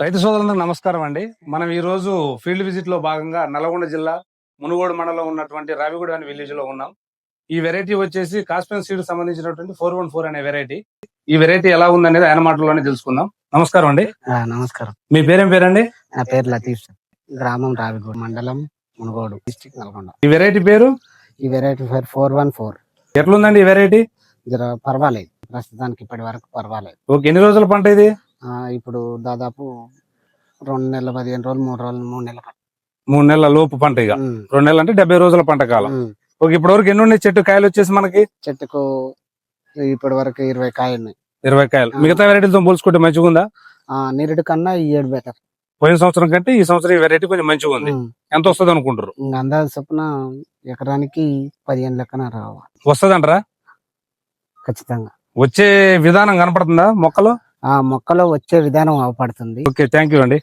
రైతు సోదరులందరూ నమస్కారం అండి. మనం ఈ రోజు ఫీల్డ్ విజిట్లో భాగంగా నల్గొండ జిల్లా మునుగోడు మండలం ఉన్నటువంటి రావిగూడ అనే విలేజ్లో ఉన్నాం. ఈ వెరైటీ వచ్చేసి కాస్పెన్ సీడ్ సంబంధించినటువంటి ఫోర్ వన్ ఫోర్ అనే వెరైటీ. ఈ వెరైటీ ఎలా ఉందనేది ఆయన మాటల్లోనే తెలుసుకుందాం. నమస్కారం అండి. నమస్కారం. మీ పేరేం పేరండి? నా పేరు లతీఫ్. గ్రామం రావిగూడ మండలం మునుగోడు డిస్టిక్ నల్గొండ. ఈ వెరైటీ పేరు? ఈ వెరైటీ ఫైర్ ఫోర్ వన్ ఫోర్. ఎట్లుందండి ఈ వెరైటీ? పర్వాలేదు. ప్రస్తుతానికి ఇప్పటి వరకు పర్వాలేదు. ఓకే ఎన్ని రోజుల పంట ఇది? ఇప్పుడు దాదాపు రెండు నెలల పదిహేను రోజులు మూడు రోజులు మూడు నెలల. మూడు నెలల లోపు పంట ఇక. రెండు నెలలు అంటే డెబ్బై రోజుల పంట కాలం. ఓకే ఇప్పటి వరకు ఎన్ని ఉన్నాయి చెట్టు కాయలు వచ్చేసి మనకి? చెట్టుకు ఇప్పటి వరకు ఇరవై కాయలు ఉన్నాయి. ఇరవై కాయలు. మిగతా వెరైటీలతో పోల్చుకుంటే మంచిగా ఉందా? ఆ, నిరుడు కన్నా ఈ ఏడు బెటర్. పోయిన సంవత్సరం కంటే ఈ సంవత్సరం ఈ వెరైటీ కొంచెం మంచిగా ఉంది. ఎంత వస్తుంది అనుకుంటారు అందాజ చొప్పున ఎకరానికి పదిహేను లెక్కన రావాలి. వస్తదంటారా? ఖచ్చితంగా. వచ్చే విధానం కనపడుతుందా మొక్కలు? ఆ మొక్కలో వచ్చే విధానం అవపడుతుంది ఓకే థ్యాంక్ యూ అండి.